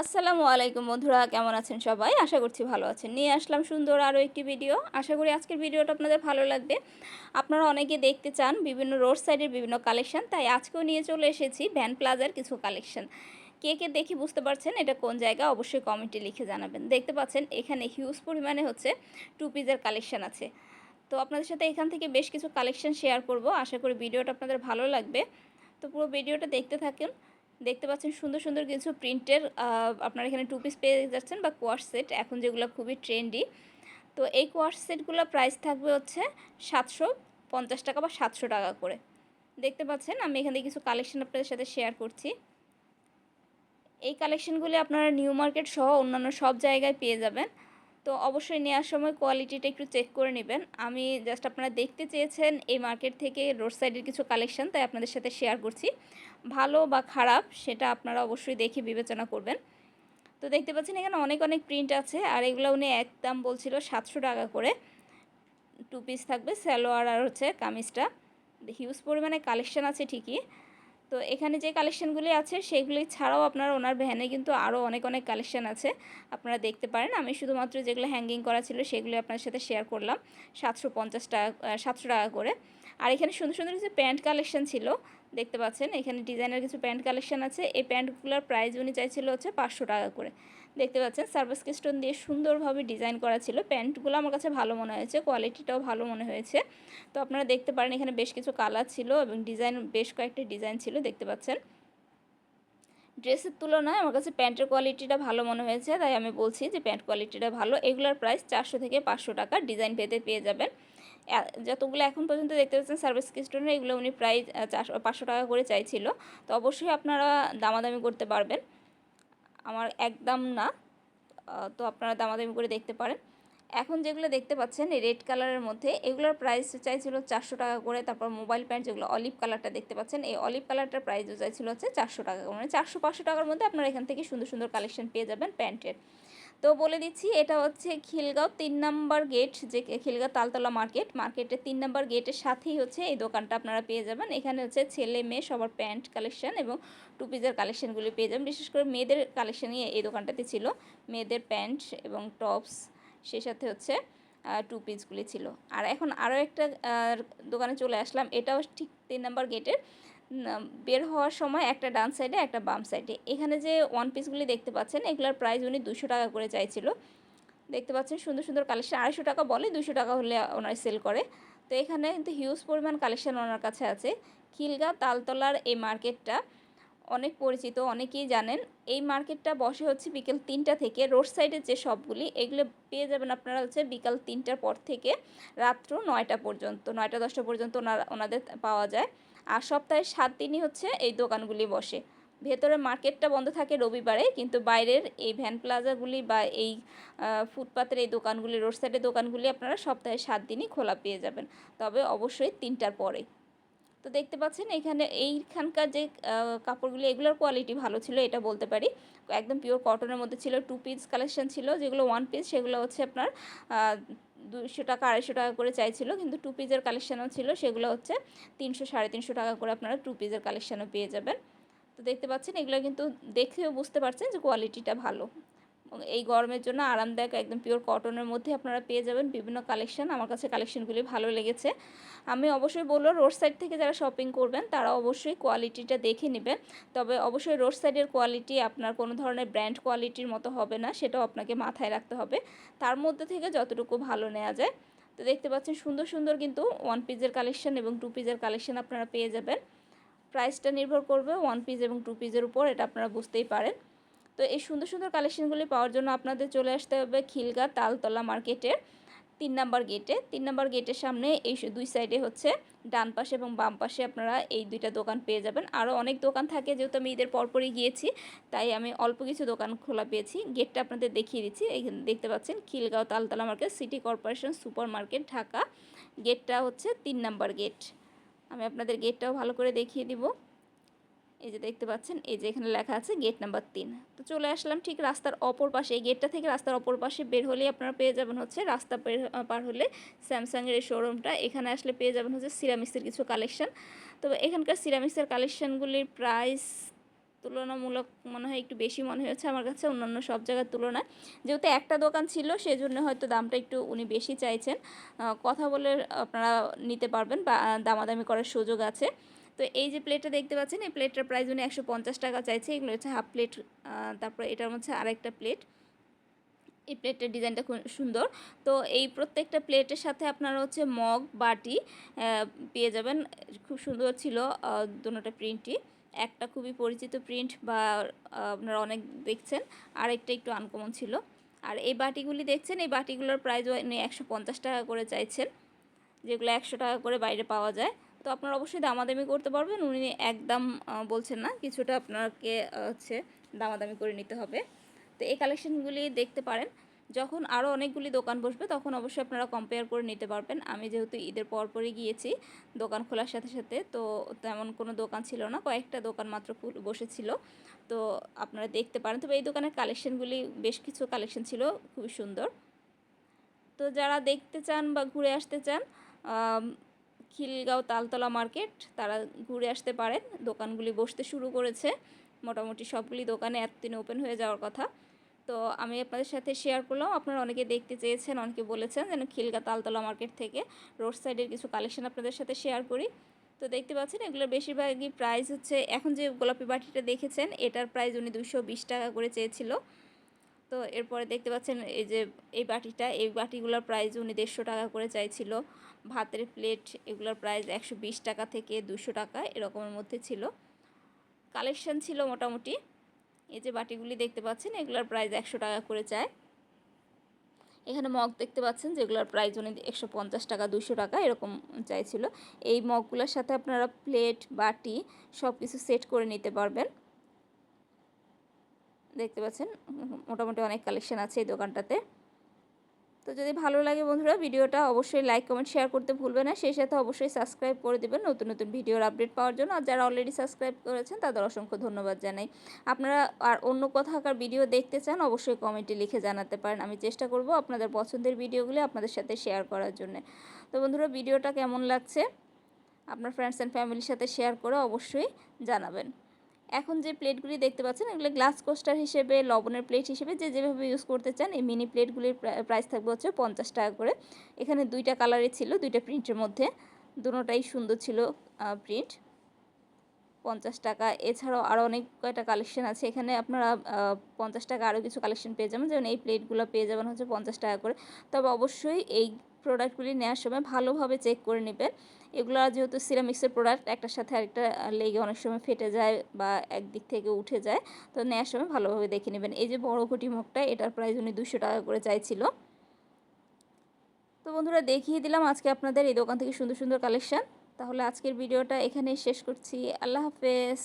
আসসালামু আলাইকুম বন্ধুরা, কেমন আছেন সবাই? আশা করছি ভালো আছেন। নিয়ে আসলাম সুন্দর আরও একটি ভিডিও। আশা করি আজকের ভিডিওটা আপনাদের ভালো লাগবে। আপনারা অনেকে দেখতে চান বিভিন্ন রোড সাইডের বিভিন্ন কালেকশন, তাই আজকেও নিয়ে চলে এসেছি ভ্যান প্লাজার কিছু কালেকশন। কে কে দেখি বুঝতে পারছেন এটা কোন জায়গা, অবশ্যই কমেন্টে লিখে জানাবেন। দেখতে পাচ্ছেন এখানে হিউজ পরিমাণে হচ্ছে টু পিসের কালেকশন আছে। তো আপনাদের সাথে এখান থেকে বেশ কিছু কালেকশন শেয়ার করব। আশা করি ভিডিওটা আপনাদের ভালো লাগবে। তো পুরো ভিডিওটা দেখতে থাকেন। দেখতে পাচ্ছেন সুন্দর সুন্দর কিছু প্রিন্টের আপনারা এখানে টু পিস পেয়ে যাচ্ছেন বা কোয়াশ সেট এখন যেগুলো খুবই ট্রেন্ডি তো এই কোয়াশ সেটগুলো প্রাইস থাকবে হচ্ছে সাতশো পঞ্চাশ টাকা বা সাতশো টাকা করে। দেখতে পাচ্ছেন, আমি এখানে কিছু কালেকশন আপনাদের সাথে শেয়ার করছি। এই কালেকশনগুলি আপনারা নিউ মার্কেট সহ অন্যান্য সব জায়গায় পেয়ে যাবেন। তো অবশ্যই নেওয়ার সময় কোয়ালিটিটা একটু চেক করে নেবেন। আমি জাস্ট আপনারা দেখতে চেয়েছেন এই মার্কেট থেকে রোড সাইডের কিছু কালেকশন তাই আপনাদের সাথে শেয়ার করছি। ভালো বা খারাপ সেটা আপনারা অবশ্যই দেখে বিবেচনা করবেন। তো দেখতে পাচ্ছেন এখানে অনেক অনেক প্রিন্ট আছে আর এগুলো উনি একদম বলছিল সাতশো টাকা করে। টু পিস থাকবে স্যালোয়ার আর হচ্ছে কামিজটা। হিউজ পরিমাণে কালেকশান আছে ঠিকই। তো এখানে যে কালেকশানগুলি আছে সেগুলি ছাড়াও আপনার ওনার ভ্যানে কিন্তু আরও অনেক অনেক কালেকশান আছে। আপনারা দেখতে পারেন। আমি শুধুমাত্র যেগুলো হ্যাঙ্গিং করা ছিল সেগুলি আপনার সাথে শেয়ার করলাম। সাতশো পঞ্চাশ টাকা সাতশো টাকা করে। আর এখানে সুন্দর সুন্দর কিছু প্যান্ট কালেকশান ছিল, দেখতে পাচ্ছেন? এখানে ডিজাইনের কিছু প্যান্ট কালেকশান আছে। এই প্যান্টগুলোর প্রাইস উনি চাইছিল হচ্ছে পাঁচশো টাকা করে। দেখতে পাচ্ছেন? সার্ভিস স্টোন দিয়ে সুন্দরভাবে ডিজাইন করা ছিল। প্যান্টগুলো আমার কাছে ভালো মনে হয়েছে, কোয়ালিটিটাও ভালো মনে হয়েছে। তো আপনারা দেখতে পারেন, এখানে বেশ কিছু কালার ছিল এবং ডিজাইন, বেশ কয়েকটি ডিজাইন ছিল, দেখতে পাচ্ছেন? ড্রেসের তুলনায় আমার কাছে প্যান্টের কোয়ালিটিটা ভালো মনে হয়েছে, তাই আমি বলছি যে প্যান্ট কোয়ালিটিটা ভালো। এগুলোর প্রাইস চারশো থেকে পাঁচশো টাকা, ডিজাইন পেতে পেয়ে যাবেন। যতগুলো এখন পর্যন্ত দেখতে পাচ্ছেন সার্ভিস কিস্টোনের এগুলো উনি প্রাইস চারশো, পাঁচশো টাকা করে চাইছিল। তো অবশ্যই আপনারা দামাদামি করতে পারবেন। আমার একদম না। তো আপনারা দামাদামি করে দেখতে পারেন। এখন যেগুলো দেখতে পাচ্ছেন রেড কালারের মধ্যে, এগুলোর প্রাইস চাইছিল চারশো টাকা করে। তারপর মোবাইল প্যান্ট যেগুলো অলিভ কালারটা দেখতে পাচ্ছেন, এই অলিভ কালারটার প্রাইসও চাইছিল হচ্ছে চারশো টাকা মানে চারশো, পাঁচশো টাকার মধ্যে আপনারা এখান থেকে সুন্দর সুন্দর কালেকশন পেয়ে যাবেন প্যান্টের তো বলে দিচ্ছি, এটা হচ্ছে খিলগাঁও তিন নম্বর গেট, যে খিলগাঁও তালতলা মার্কেট। মার্কেটের তিন নম্বর গেটের সাথেই হচ্ছে এই দোকানটা আপনারা পেয়ে যাবেন। এখানে হচ্ছে ছেলে মেয়ে সবার প্যান্ট কালেকশন এবং টুপিজের কালেকশনগুলি পেয়ে যাবেন। বিশেষ করে মেয়েদের কালেকশনই এই দোকানটাতে ছিল। মেয়েদের প্যান্ট এবং টপস, সেই সাথে হচ্ছে টু পিসগুলি ছিল। আর এখন আরও একটা দোকানে চলে আসলাম। এটাও ঠিক তিন নম্বর গেটের। বের হওয়ার সময় একটা ডান সাইডে একটা বাম সাইডে এখানে যে ওয়ান পিসগুলি দেখতে পাচ্ছেন, এগুলোর প্রাইস উনি দুশো টাকা করে চাইছিল। দেখতে পাচ্ছেন সুন্দর সুন্দর কালেকশন আড়াইশো টাকা বলে দুশো টাকা হলে ওনার সেল করে। তো এখানে কিন্তু হিউজ পরিমাণ কালেকশন ওনার কাছে আছে। খিলগা তালতলার এই মার্কেটটা অনেক পরিচিত, অনেকেই জানেন। এই মার্কেটটা বসে হচ্ছে বিকেল তিনটা থেকে। রোড সাইডের যে শপগুলি এগুলো পেয়ে যাবেন আপনারা হচ্ছে বিকাল তিনটার পর থেকে রাত্র নয়টা পর্যন্ত, নয়টা দশটা পর্যন্ত ওনার, ওনাদের পাওয়া যায়। আর সপ্তাহে সাত দিনই হচ্ছে এই দোকানগুলি বসে। ভেতরে মার্কেটটা বন্ধ থাকে রবিবারে, কিন্তু বাইরের এই ভ্যান প্লাজাগুলি বা এই ফুটপাতের এই দোকানগুলি রোড সাইডের দোকানগুলি আপনারা সপ্তাহে সাত দিনই খোলা পেয়ে যাবেন। তবে অবশ্যই তিনটার পরে তো দেখতে পাচ্ছেন এখানে এইখানকার যে কাপড়গুলি, এগুলোর কোয়ালিটি ভালো ছিল, এটা বলতে পারি। একদম পিওর কটনের মধ্যে ছিল টু পিস কালেকশন ছিল, যেগুলো ওয়ান পিস সেগুলো হচ্ছে আপনার দুশো টাকা আড়াইশো টাকা করে চাইছিল, কিন্তু টু পিসের কালেকশানও ছিল, সেগুলো হচ্ছে তিনশো, সাড়ে তিনশো টাকা করে আপনারা টু পিসের কালেকশানও পেয়ে যাবেন। তো দেখতে পাচ্ছেন, এগুলো কিন্তু দেখেও বুঝতে পারছেন যে কোয়ালিটিটা ভালো। এই গরমের জন্য আরামদায়ক একদম পিওর কটনের মধ্যে আপনারা পেয়ে যাবেন বিভিন্ন কালেকশন আমার কাছে কালেকশনগুলি ভালো লেগেছে। আমি অবশ্যই বলব রোড সাইড থেকে যারা শপিং করবেন, তারা অবশ্যই কোয়ালিটিটা দেখে নেবেন। তবে অবশ্যই রোড সাইডের কোয়ালিটি আপনার কোনো ধরনের ব্র্যান্ড কোয়ালিটির মতো হবে না, সেটাও আপনাকে মাথায় রাখতে হবে। তার মধ্যে থেকে যতটুকু ভালো নেওয়া যায়। তো দেখতে পাচ্ছেন, সুন্দর সুন্দর কিন্তু ওয়ান পিসের কালেকশন এবং টু পিসের কালেকশন আপনারা পেয়ে যাবেন। প্রাইসটা নির্ভর করবে ওয়ান পিস এবং টু পিসের উপর, এটা আপনারা বুঝতেই পারেন। তো এই সুন্দর সুন্দর কালেকশনগুলি পাওয়ার জন্য আপনাদের চলে আসতে হবে খিলগা তালতলা মার্কেটের তিন নাম্বার গেটে তিন নাম্বার গেটের সামনে এই দুই সাইডে হচ্ছে ডান পাশে এবং বাম পাশে আপনারা এই দুইটা দোকান পেয়ে যাবেন। আরও অনেক দোকান থাকে, যেহেতু আমি ঈদের পরপরই গিয়েছি, তাই আমি অল্প কিছু দোকান খোলা পেয়েছি। গেটটা আপনাদের দেখিয়ে দিচ্ছি এখানে দেখতে পাচ্ছেন Khilgaon Taltala market city corporation super market Dhaka গেটটা হচ্ছে তিন নাম্বার গেট আমি আপনাদের গেটটাও ভালো করে দেখিয়ে দিব। এই যে দেখতে পাচ্ছেন, এই যে এখানে লেখা আছে গেট নাম্বার তিন। তো চলে আসলাম ঠিক রাস্তার অপর পাশে। এই গেটটা থেকে রাস্তার অপর পাশে বের হলেই আপনারা পেয়ে যাবেন হচ্ছে রাস্তা পার হলে স্যামসাংয়ের এই শোরুমটা এখানে আসলে পেয়ে যাবেন হচ্ছে সিরামিক্সের কিছু কালেকশন তবে এখানকার সিরামিক্সের কালেকশানগুলির প্রাইস তুলনামূলক মনে হয় একটু বেশি মনে হয়েছে আমার কাছে, অন্যান্য সব জায়গার তুলনায়। যেহেতু একটা দোকান ছিল, সেজন্য হয়তো দামটা একটু উনি বেশি চাইছেন। কথা বলে আপনারা নিতে পারবেন বা দামাদামি করার সুযোগ আছে। তো এই যে প্লেটটা দেখতে পাচ্ছেন, এই প্লেটটার প্রাইস উনি একশো পঞ্চাশ টাকা চাইছে। এগুলো হচ্ছে হাফ প্লেট তারপরে এটার মধ্যে আরেকটা প্লেট এই প্লেটের ডিজাইনটা খুব সুন্দর। তো এই প্রত্যেকটা প্লেটের সাথে আপনারা হচ্ছে মগ, বাটি পেয়ে যাবেন। খুব সুন্দর ছিল দুটোটা প্রিন্টই একটা খুবই পরিচিত প্রিন্ট বা আপনারা অনেক দেখছেন। আর একটা একটু আনকমন ছিল। আর এই বাটিগুলি দেখছেন, এই বাটিগুলোর প্রাইস উনি একশো পঞ্চাশ টাকা করে চাইছেন। যেগুলো একশো টাকা করে বাইরে পাওয়া যায়। তো আপনারা অবশ্যই দামাদামি করতে পারবেন। উনি একদম বলছেন না, কিছুটা আপনাকে হচ্ছে দামাদামি করে নিতে হবে। তো এই কালেকশনগুলি দেখতে পারেন। যখন আরও অনেকগুলি দোকান বসবে, তখন অবশ্যই আপনারা কম্পেয়ার করে নিতে পারবেন। আমি যেহেতু ঈদের পরপরই গিয়েছি, দোকান খোলার সাথে সাথে, তো তেমন কোনো দোকান ছিল না। কয়েকটা দোকান মাত্র বসেছিল। তো আপনারা দেখতে পারেন। তবে এই দোকানের কালেকশনগুলি বেশ কিছু কালেকশন ছিল, খুবই সুন্দর। তো যারা দেখতে চান বা ঘুরে আসতে চান খিলগাঁও তালতলা মার্কেট, তারা ঘুরে আসতে পারেন। দোকানগুলি বসতে শুরু করেছে। মোটামুটি সবগুলি দোকানে এতদিন ওপেন হয়ে যাওয়ার কথা। তো আমি আপনাদের সাথে শেয়ার করলাম। আপনারা অনেকে দেখতে চেয়েছেন, অনেকে বলেছেন যেন খিলগা তালতলা মার্কেট থেকে রোড সাইডের কিছু কালেকশন আপনাদের সাথে শেয়ার করি। তো দেখতে পাচ্ছেন, এগুলোর বেশিরভাগই প্রাইস হচ্ছে, এখন যে গোলাপি বাটিটা দেখেছেন, এটার প্রাইস উনি দুশো টাকা করে চেয়েছিল। তো এরপরে দেখতে পাচ্ছেন, এই যে এই বাটিটা, এই বাটিগুলোর প্রাইস উনি দেড়শো টাকা করে চাইছিল। ভাতের প্লেট এগুলোর প্রাইস একশো বিশ টাকা থেকে দুশো টাকা, এরকমের মধ্যে ছিল। কালেকশন ছিল মোটামুটি। এই যে বাটিগুলি দেখতে পাচ্ছেন, এগুলোর প্রাইস একশো টাকা করে চায় এখানে মগ দেখতে পাচ্ছেন, যেগুলোর প্রাইস উনি একশো পঞ্চাশ টাকা, দুশো টাকা, এরকম চাইছিল। এই মগগুলোর সাথে আপনারা প্লেট, বাটি সব কিছু সেট করে নিতে পারবেন। দেখতে পাচ্ছেন, মোটামুটি অনেক কালেকশন আছে এই দোকানটাতে। তো যদি ভালো লাগে বন্ধুরা, ভিডিওটা অবশ্যই লাইক কমেন্ট শেয়ার করতে ভুলবেন না। সেই সাথে অবশ্যই সাবস্ক্রাইব করে দেবেন নতুন নতুন ভিডিওর আপডেট পাওয়ার জন্য। আর যারা অলরেডি সাবস্ক্রাইব করেছেন, তাদের অসংখ্য ধন্যবাদ জানাই। আপনারা আর অন্য কোথাকার ভিডিও দেখতে চান, অবশ্যই কমেন্টে লিখে জানাতে পারেন। আমি চেষ্টা করব আপনাদের পছন্দের ভিডিওগুলি আপনাদের সাথে শেয়ার করার জন্য। তো বন্ধুরা, ভিডিওটা কেমন লাগছে? আপনার ফ্রেন্ডস অ্যান্ড ফ্যামিলির সাথে শেয়ার করে অবশ্যই জানাবেন। এখন যে প্লেটগুলি দেখতে পাচ্ছেন, এগুলো গ্লাস কোস্টার হিসেবে, লবণের প্লেট হিসেবে যে যেভাবে ইউজ করতে চান, এই মিনি প্লেটগুলির প্রাইস থাকবে হচ্ছে পঞ্চাশ টাকা করে। এখানে দুইটা কালারে ছিল, দুইটা প্রিন্টের মধ্যে। দুটোটাই সুন্দর ছিল প্রিন্ট পঞ্চাশ টাকা। এছাড়াও আরও অনেক কয়টা কালেকশন আছে। এখানে আপনারা পঞ্চাশ টাকা আরও কিছু কালেকশন পেয়ে যাবেন। যেমন এই প্লেটগুলো পেয়ে যাবেন হচ্ছে পঞ্চাশ টাকা করে। তবে অবশ্যই এই প্রোডাক্টগুলি নেওয়ার সময় ভালোভাবে চেক করে নেবেন। এগুলো যেহেতু সিরামিক্সের প্রোডাক্ট একটার সাথে আরেকটা লেগে অনেক সময় ফেটে যায় বা একদিক থেকে উঠে যায়, তো নেওয়ার সময় ভালোভাবে দেখে নেবেন। এই যে বড় কোটি মুখটা এটার প্রাইস উনি দুশো টাকা করে চাইছিল। তো বন্ধুরা, দেখিয়ে দিলাম আজকে আপনাদের এই দোকান থেকে সুন্দর সুন্দর কালেকশন তাহলে আজকের ভিডিওটা এখানেই শেষ করছি। আল্লাহ হাফেজ।